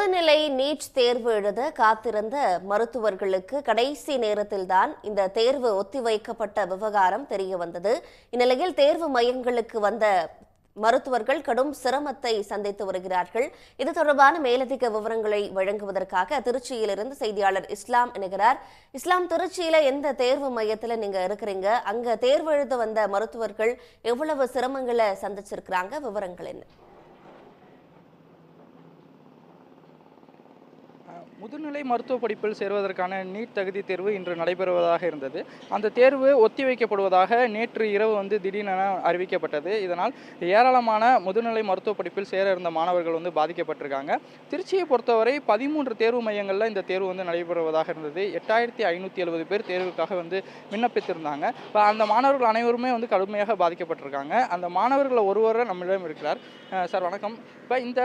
முதுநிலை நீட் தேர்வு எழுத காத்திருந்த மருத்துவர்களுக்கு கடைசி நேரத்தில்தான் இந்த தேர்வு ஒத்திவைக்கப்பட்ட விவகாரம் தெரிய வந்தது இந்நிலையில் தேர்வு மையங்களுக்கு வந்த மருத்துவர்கள் கடும் சிரமத்தை சந்தித்து வருகிறார்கள். இது தொடர்பான மேலதிக விவரங்களை வழங்குவதற்காக திருச்சியிலிருந்து செய்தியாளர் இஸ்லாம் இணைகிறார். இஸ்லாம் திருச்சியில எந்த தேர்வு மையத்துல நீங்க இருக்கிறீங்க? அங்க தேர்வு எழுத வந்த மருத்துவர்கள் எவ்வளவு சிரமங்களை சந்திச்சிருக்கிறாங்க? விவரங்கள் என்ன? முதுநிலை மருத்துவ படிப்பில் சேர்வதற்கான நீட் தகுதி தேர்வு இன்று நடைபெறுவதாக இருந்தது. அந்த தேர்வு ஒத்திவைக்கப்படுவதாக நேற்று இரவு வந்து திடீரென அறிவிக்கப்பட்டது. இதனால் ஏராளமான முதுநிலை மருத்துவ படிப்பில் சேர இருந்த மாணவர்கள் வந்து பாதிக்கப்பட்டிருக்காங்க. திருச்சியை பொறுத்தவரை பதிமூன்று தேர்வு மையங்களில் இந்த தேர்வு வந்து நடைபெறுவதாக இருந்தது. எட்டாயிரத்தி ஐநூற்றி எழுபது பேர் தேர்வுக்காக வந்து விண்ணப்பித்திருந்தாங்க. இப்போ அந்த மாணவர்கள் அனைவருமே வந்து கடுமையாக பாதிக்கப்பட்டிருக்காங்க. அந்த மாணவர்களை ஒருவர் நம்மிடம் இருக்கிறார். சார் வணக்கம். இப்போ இந்த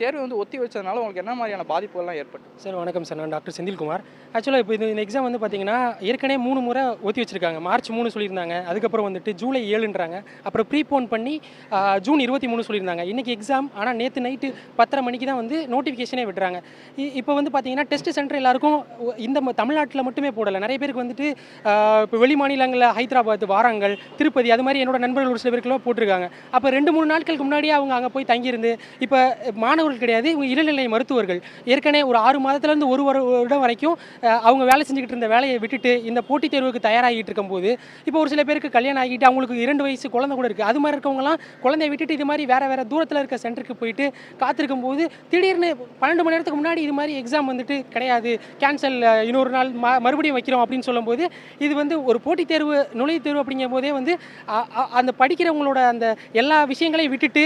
தேர்வு வந்து ஒத்தி வச்சதுனால உங்களுக்கு என்ன மாதிரியான பாதிப்புகள்லாம் ஏற்பட்டு சார் வணக்கம் சார். நான் டாக்டர் செந்தில்குமார். ஆக்சுவலாக இப்போ இது இந்த எக்ஸாம் வந்து பார்த்தீங்கன்னா ஏற்கனவே மூணு முறை ஒத்தி வச்சிருக்காங்க. மார்ச் மூணு சொல்லியிருந்தாங்க. அதுக்கப்புறம் வந்துட்டு ஜூலை ஏழுன்றாங்க. அப்புறம் ப்ரீபோன் பண்ணி ஜூன் இருபத்தி மூணு சொல்லியிருந்தாங்க. இன்றைக்கி எக்ஸாம் ஆனால் நேற்று நைட்டு பத்தரை மணிக்கு தான் வந்து நோட்டிஃபிகேஷனே விட்டுறாங்க. இப்போ வந்து பார்த்தீங்கன்னா டெஸ்ட் சென்டர் எல்லாருக்கும் இந்த தமிழ்நாட்டில் மட்டுமே போடலை. நிறைய பேருக்கு வந்துட்டு இப்போ வெளி மாநிலங்களில் ஹைதராபாத் வாரங்கள் திருப்பதி அது மாதிரி என்னோட நண்பர்கள் ஒரு சில பேருக்குலாம் போட்டிருக்காங்க. அப்போ ரெண்டு மூணு நாட்களுக்கு முன்னாடியே அவங்க அங்கே போய் தங்கியிருந்து இப்போ மாணவர்கள் கிடையாது இவங்க இளநிலை மருத்துவர்கள். ஏற்கனவே ஒரு ஆறு மாதத்துலேருந்து ஒரு வரு- வருடம் வரைக்கும் அவங்க வேலை செஞ்சுக்கிட்டு இருந்த வேலையை விட்டுட்டு இந்த போட்டித் தேர்வுக்கு தயாராகிட்டு இருக்கும்போது இப்போ ஒரு சில பேருக்கு கல்யாணம் ஆகிட்டு அவங்களுக்கு இரண்டு வயசு குழந்தை கூட இருக்குது அது மாதிரி இருக்கவங்கலாம் குழந்தைய விட்டுட்டு இது மாதிரி வேறு வேறு தூரத்தில் இருக்க சென்டருக்கு போயிட்டு காத்திருக்கும் போது திடீர்னு பன்னெண்டு மணி நேரத்துக்கு முன்னாடி இது மாதிரி எக்ஸாம் வந்துட்டு கிடையாது. கேன்சல் இன்னொரு நாள் ம மறுபடியும் வைக்கிறோம் அப்படின்னு சொல்லும்போது இது வந்து ஒரு போட்டித் தேர்வு நுழைவுத் தேர்வு அப்படிங்கும் போதே வந்து அந்த படிக்கிறவங்களோட அந்த எல்லா விஷயங்களையும் விட்டுட்டு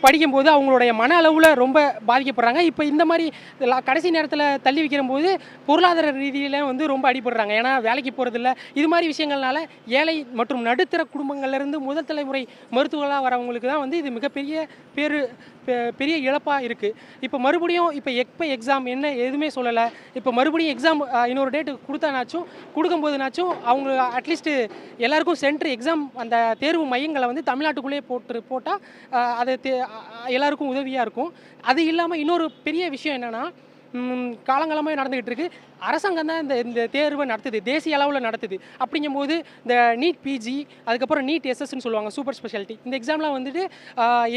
படிக்கும்போது அவங்களுடைய மன அளவில் ரொம்ப பாதிக்கப்படுறாங்க. இப்போ இந்த மாதிரி லா- கடைசி நேரத்தில் தள்ளி வைக்கிறபோது பொருளாதார ரீதியில் வந்து ரொம்ப அடிபடுறாங்க. ஏன்னா வேலைக்கு போகிறதில்ல இது மாதிரி விஷயங்கள்னால ஏழை மற்றும் நடுத்தர குடும்பங்கள்லேருந்து முதல் தலைமுறை மருத்துவர்களாக வரவங்களுக்கு தான் வந்து இது மிகப்பெரிய பேரு பெ- பெரிய இழப்பாக இருக்குது இப்போ மறுபடியும் இப்போ எப்போ எக்ஸாம் என்ன எதுவுமே சொல்லலை. இப்போ மறுபடியும் எக்ஸாம் இன்னொரு டேட்டு கொடுத்தானாச்சும் கொடுக்கும்போதுனாச்சும் அவங்க அட்லீஸ்ட்டு எல்லாருக்கும் சென்ட்ரு எக்ஸாம் அந்த தேர்வு மையங்களை வந்து தமிழ்நாட்டுக்குள்ளேயே போட்டு போட்டால் அது தே- எல்லாருக்கும் உதவியாக இருக்கும். அது இல்லாமல் இன்னொரு பெரிய விஷயம் என்னென்னா காலங்காலமாக நடந்துக்கிட்டு இருக்கு. அரசாங்கம் தான் இந்த இந்த தேர்வை நடத்துது தேசிய அளவில் நடத்துது. அப்படிங்கும்போது இந்த நீட் பிஜி அதுக்கப்புறம் நீட் எஸ்எஸ்ன்னு சொல்லுவாங்க சூப்பர் ஸ்பெஷாலிட்டி இந்த எக்ஸாம்லாம் வந்துட்டு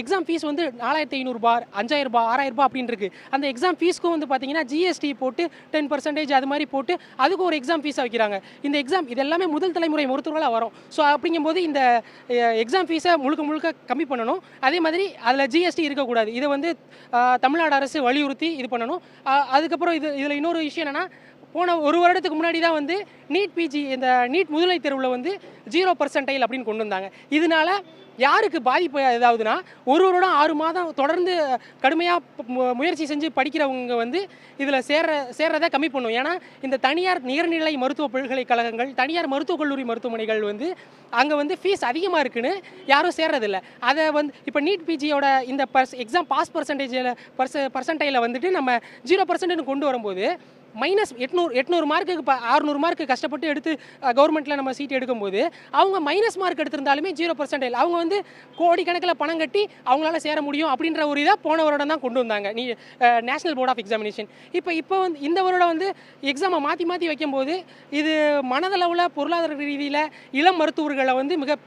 எக்ஸாம் ஃபீஸ் வந்து நாலாயிரத்தி ஐநூறுரூபா அஞ்சாயிரரூபா ஆறாயிரரூபா அப்படின்னு இருக்குது அந்த எக்ஸாம் ஃபீஸ்க்கும் வந்து பார்த்தீங்கன்னா ஜிஎஸ்டி போட்டு டென் பர்சன்டேஜ் அது மாதிரி போட்டு அதுக்கு ஒரு எக்ஸாம் ஃபீஸாக வைக்கிறாங்க. இந்த எக்ஸாம் இது எல்லாமே முதல் தலைமுறை மருத்துவர்களாக வரும். ஸோ அப்படிங்கும்போது இந்த எக்ஸாம் ஃபீஸை முழுக்க முழுக்க கம்மி பண்ணணும். அதே மாதிரி அதில் ஜிஎஸ்டி இருக்கக்கூடாது. இதை வந்து தமிழ்நாடு அரசு வலியுறுத்தி இது பண்ணணும். அதுக்கப்புறம் இது இதில் இன்னொரு விஷயம் என்னென்னா போன ஒரு வருடத்துக்கு முன்னாடி தான் வந்து நீட் பிஜி இந்த நீட் முதுநிலை தேர்வில் வந்து ஜீரோ பர்சன்டைல் அப்படின்னு கொண்டு வந்தாங்க. இதனால யாருக்கு பாதிப்பு ஏதாவதுன்னா ஒரு வருடம் ஆறு மாதம் தொடர்ந்து கடுமையாக முயற்சி செஞ்சு படிக்கிறவங்க வந்து இதில் சேர்ற சேர்றதை கம்மி பண்ணும். ஏன்னா இந்த தனியார் நிகர்நிலை மருத்துவ பல்கலைக்கழகங்கள் தனியார் மருத்துவக் கல்லூரி மருத்துவமனைகள் வந்து அங்கே வந்து ஃபீஸ் அதிகமாக இருக்குன்னு யாரும் சேர்றதில்ல. அதை வந்து இப்போ நீட் பிஜியோட இந்த பர்ஸ் எக்ஸாம் பாஸ் பர்சன்டேஜில் பர்ச பர்சன்டைல வந்துட்டு நம்ம ஜீரோ பர்சன்ட்னு கொண்டு வரும்போது மைனஸ் எட்நூறு எட்நூறு மார்க்குக்கு இப்போ அறுநூறு மார்க்கு கஷ்டப்பட்டு எடுத்து கவர்மெண்ட்டில் நம்ம சீட் எடுக்கும்போது அவங்க மைனஸ் மார்க் எடுத்திருந்தாலுமே ஜீரோ பர்சன்டேஜ் அவங்க வந்து கோடிக்கணக்கில் பணம் கட்டி அவங்களால சேர முடியும் அப்படின்ற ஒரு இதாக போன வருடம் தான் கொண்டு வந்தாங்க. நீ நேஷனல் போர்ட் ஆஃப் எக்ஸாமினேஷன் இப்போ இப்போ வந்து இந்த வருடம் வந்து எக்ஸாமை மாற்றி மாற்றி வைக்கும்போது இது மனதளவில் பொருளாதார ரீதியில் இளம் மருத்துவர்களை வந்து மிக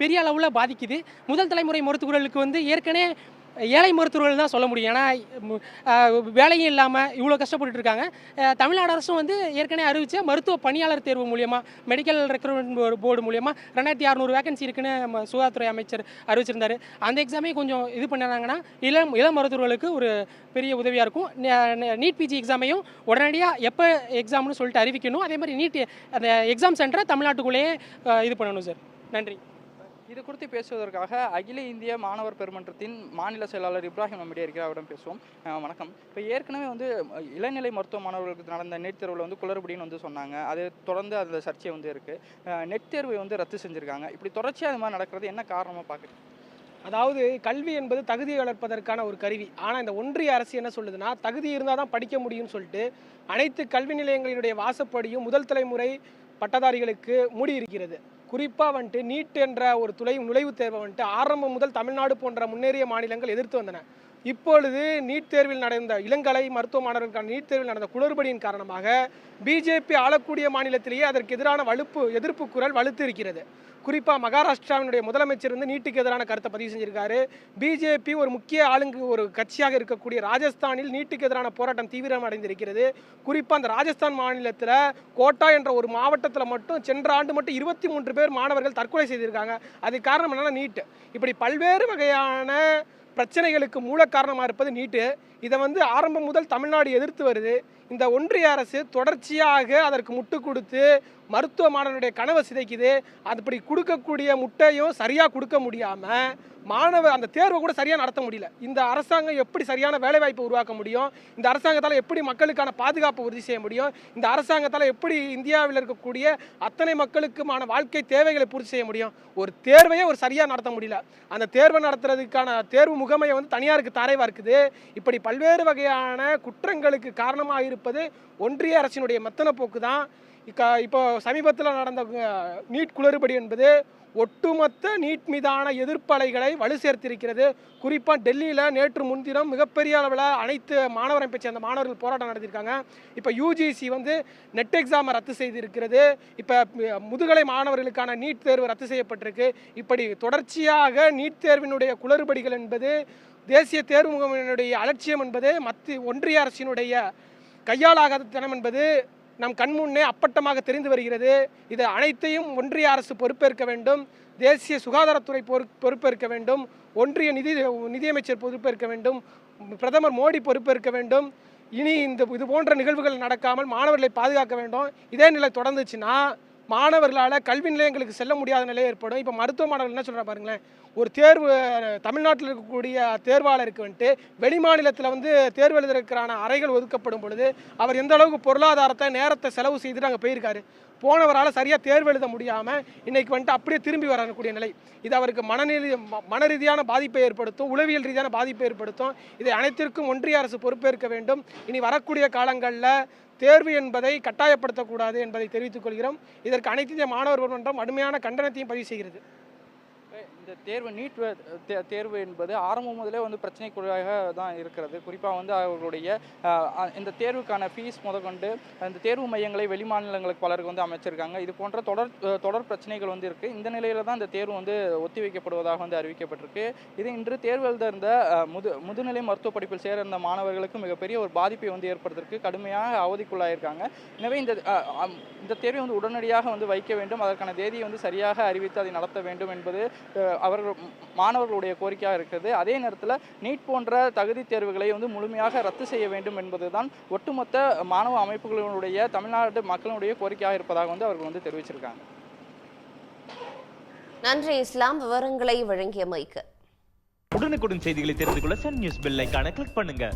பெரிய அளவில் பாதிக்குது. முதல் தலைமுறை மருத்துவர்களுக்கு வந்து ஏற்கனவே ஏழை மருத்துவர்கள் தான் சொல்ல முடியும். ஏன்னா வேலையும் இல்லாமல் இவ்வளோ கஷ்டப்பட்டு இருக்காங்க. தமிழ்நாடு அரசும் வந்து ஏற்கனவே அறிவித்த மருத்துவ பணியாளர் தேர்வு மூலியமாக மெடிக்கல் ரெக்ரூட்மெண்ட் போர்டு மூலியமாக ரெண்டாயிரத்தி அறநூறு வேகன்சி இருக்குன்னு நம்ம சுகாதாரத்துறை அமைச்சர் அறிவிச்சிருந்தாரு. அந்த எக்ஸாமே கொஞ்சம் இது பண்ணாங்கன்னா இளம் இளம் மருத்துவர்களுக்கு ஒரு பெரிய உதவியாக இருக்கும். நீட் பிஜி எக்ஸாமையும் உடனடியாக எப்போ எக்ஸாம்னு சொல்லிட்டு அறிவிக்கணும். அதே மாதிரி நீட் அந்த எக்ஸாம் சென்டரை தமிழ்நாட்டுக்குள்ளேயே இது பண்ணணும் சார் நன்றி. இது குறித்து பேசுவதற்காக அகில இந்திய மாணவர் பெருமன்றத்தின் மாநில செயலாளர் இப்ராஹிம் நம்மிடையே இருக்கிற அவரிடம் பேசுவோம். வணக்கம். இப்போ ஏற்கனவே வந்து இளநிலை மருத்துவ மாணவர்களுக்கு நடந்த நெட் தேர்வில் வந்து குளறுபடின்னு வந்து சொன்னாங்க. அது தொடர்ந்து அந்த சர்ச்சை வந்து இருக்குது நெட் தேர்வை வந்து ரத்து செஞ்சுருக்காங்க. இப்படி தொடர்ச்சியாக அது மாதிரி நடக்கிறது என்ன காரணமாக பார்க்குறீங்க அதாவது கல்வி என்பது தகுதியை வளர்ப்பதற்கான ஒரு கருவி. ஆனால் இந்த ஒன்றிய அரசு என்ன சொல்லுதுன்னா தகுதி இருந்தால் தான் படிக்க முடியும்னு சொல்லிட்டு அனைத்து கல்வி நிலையங்களினுடைய வாசப்படியும் முதல் தலைமுறை பட்டதாரிகளுக்கு மூடி இருக்கிறது குறிப்பாக வந்துட்டு நீட் என்ற ஒரு துளை நுழைவுத் தேர்வை வந்துட்டு ஆரம்பம் முதல் தமிழ்நாடு போன்ற முன்னேறிய மாநிலங்கள் எதிர்த்து வந்தன. இப்பொழுது நீட் தேர்வில் நடந்த இளங்கலை மருத்துவ மாணவர்களுக்கான நீட் தேர்வில் நடந்த குளறுபடியின் காரணமாக பிஜேபி ஆளக்கூடிய மாநிலத்திலேயே அதற்கு எதிரான வலுப்பு எதிர்ப்பு குரல் வலுத்து இருக்கிறது. குறிப்பாக மகாராஷ்டிராவினுடைய முதலமைச்சர் வந்து நீட்டுக்கு எதிரான கருத்தை பதிவு செஞ்சிருக்காரு. பிஜேபி ஒரு முக்கிய ஆளுங்கு ஒரு கட்சியாக இருக்கக்கூடிய ராஜஸ்தானில் நீட்டுக்கு எதிரான போராட்டம் தீவிரம் அடைந்திருக்கிறது குறிப்பாக அந்த ராஜஸ்தான் மாநிலத்தில் கோட்டா என்ற ஒரு மாவட்டத்தில் மட்டும் சென்ற ஆண்டு மட்டும் இருபத்தி மூன்று பேர் மாணவர்கள் தற்கொலை செய்திருக்காங்க. அதுக்கு காரணம் என்னன்னா நீட்டு. இப்படி பல்வேறு வகையான பிரச்சனைகளுக்கு மூல காரணமாக இருப்பது நீட்டு. இதை வந்து ஆரம்பம் முதல் தமிழ்நாடு எதிர்த்து வருது. இந்த ஒன்றிய அரசு தொடர்ச்சியாக அதற்கு முட்டு கொடுத்து மருத்துவ மாணவனுடைய கனவை சிதைக்குது. அப்படி கொடுக்கக்கூடிய முட்டையும் சரியாக கொடுக்க முடியாமல் மாணவ அந்த தேர்வை கூட சரியாக நடத்த முடியல. இந்த அரசாங்கம் எப்படி சரியான வேலைவாய்ப்பை உருவாக்க முடியும்? இந்த அரசாங்கத்தால் எப்படி மக்களுக்கான பாதுகாப்பை உறுதி செய்ய முடியும்? இந்த அரசாங்கத்தால் எப்படி இந்தியாவில் இருக்கக்கூடிய அத்தனை மக்களுக்குமான வாழ்க்கை தேவைகளை பூர்த்தி செய்ய முடியும்? ஒரு தேர்வையே ஒரு சரியாக நடத்த முடியல. அந்த தேர்வை நடத்துறதுக்கான தேர்வு முகமையை வந்து தனியாருக்கு தரைவா இருக்குது. இப்படி பல்வேறு வகையான குற்றங்களுக்கு காரணமாக இருப்பது ஒன்றிய அரசினுடைய மெத்தன போக்கு தான் இக்க- இப்போ சமீபத்தில் நடந்த நீட் குளறுபடி என்பது ஒட்டுமொத்த நீட் மீதான எதிர்ப்பலைகளை வலு சேர்த்திருக்கிறது. குறிப்பாக டெல்லியில் நேற்று முன்தினம் மிகப்பெரிய அளவில் அனைத்து மாணவர் அமைப்பை சேர்ந்த மாணவர்கள் போராட்டம் நடத்தியிருக்காங்க. இப்போ யூஜிசி வந்து நெட் எக்ஸாமை ரத்து செய்திருக்கிறது. இப்போ முதுகலை மாணவர்களுக்கான நீட் தேர்வு ரத்து செய்யப்பட்டிருக்கு. இப்படி தொடர்ச்சியாக நீட் தேர்வினுடைய குளறுபடிகள் என்பது தேசிய தேர்வு முகமையினுடைய அலட்சியம் என்பது மத்திய ஒன்றிய அரசினுடைய கையாளாகாத தினம் என்பது நம் கண்முன்னே அப்பட்டமாக தெரிந்து வருகிறது. இது அனைத்தையும் ஒன்றிய அரசு பொறுப்பேற்க வேண்டும். தேசிய சுகாதாரத்துறை பொறுப்பேற்க வேண்டும். ஒன்றிய நிதி நிதியமைச்சர் பொறுப்பேற்க வேண்டும். பிரதமர் மோடி பொறுப்பேற்க வேண்டும். இனி இந்த இது போன்ற நிகழ்வுகள் நடக்காமல் மாணவர்களை பாதுகாக்க வேண்டும். இதே நிலை தொடர்ந்துச்சுன்னா மாணவர்களால் கல்வி நிலையங்களுக்கு செல்ல முடியாத நிலை ஏற்படும். இப்போ மருத்துவ மாணவர்கள் என்ன சொல்கிற பாருங்களேன். ஒரு தேர்வு தமிழ்நாட்டில் இருக்கக்கூடிய தேர்வாளருக்கு வந்துட்டு வெளிமாநிலத்தில் வந்து தேர்வு எழுதுறதுக்கான அறைகள் ஒதுக்கப்படும் பொழுது அவர் எந்த அளவுக்கு பொருளாதாரத்தை நேரத்தை செலவு செய்துட்டு அங்கே போயிருக்காரு. போனவரால் சரியாக தேர்வு எழுத முடியாமல் இன்னைக்கு வந்துட்டு அப்படியே திரும்பி வரக்கூடிய நிலை. இது அவருக்கு மனநிலை ம- மன ரீதியான பாதிப்பை ஏற்படுத்தும் உளவியல் ரீதியான பாதிப்பை ஏற்படுத்தும். இதை அனைத்திற்கும் ஒன்றிய அரசு பொறுப்பேற்க வேண்டும். இனி வரக்கூடிய காலங்களில் தேர்வு என்பதை கட்டாயப்படுத்தக்கூடாது என்பதை தெரிவித்துக் கொள்கிறோம். இதற்கு அனைத்து இந்திய மாணவர் மன்றம் கடுமையான கண்டனத்தையும் பதிவு செய்கிறது. இந்த தேர்வு நீட் தே- தேர்வு என்பது ஆரம்பம் முதலே வந்து பிரச்சனைக்குள்ளாக தான் இருக்கிறது. குறிப்பாக வந்து அவர்களுடைய இந்த தேர்வுக்கான ஃபீஸ் முதற்கொண்டு அந்த தேர்வு மையங்களை வெளிமாநிலங்களுக்கு பலருக்கு வந்து அமைச்சிருக்காங்க. இது போன்ற தொடர் தொடர் பிரச்சனைகள் வந்து இருக்குது இந்த நிலையில தான் இந்த தேர்வு வந்து ஒத்திவைக்கப்படுவதாக வந்து அறிவிக்கப்பட்டிருக்கு. இது இன்று தேர்வு எழுத இருந்த முது முதுநிலை மருத்துவ படிப்பில் சேர இருந்த மாணவர்களுக்கு மிகப்பெரிய ஒரு பாதிப்பை வந்து ஏற்படுத்திருக்கு. கடுமையாக அவதிக்குள்ளாயிருக்காங்க. எனவே இந்த இந்த தேர்வை வந்து உடனடியாக வந்து வைக்க வேண்டும். அதற்கான தேதியை வந்து சரியாக அறிவித்து அதை நடத்த வேண்டும் என்பது அவர்கள் மாணவர்களுடைய கோரிக்கையாக இருக்கிறது. அதே நேரத்தில் நீட் போன்ற தகுதி தேர்வுகளை வந்து முழுமையாக ரத்து செய்ய வேண்டும் என்பதுதான் ஒட்டுமொத்த மாணவ அமைப்புகளுடைய தமிழ்நாடு மக்களுடைய கோரிக்கையாக இருப்பதாக வந்து அவர்கள் வந்து தெரிவிச்சிருக்காங்க. நன்றி இஸ்லாம் விவரங்களை வழங்கியமைக்கு உடனுக்குடன் செய்திகளை தெரிந்து கொள்ள சன் நியூஸ் பெல் ஐகானை கிளிக் பண்ணுங்க.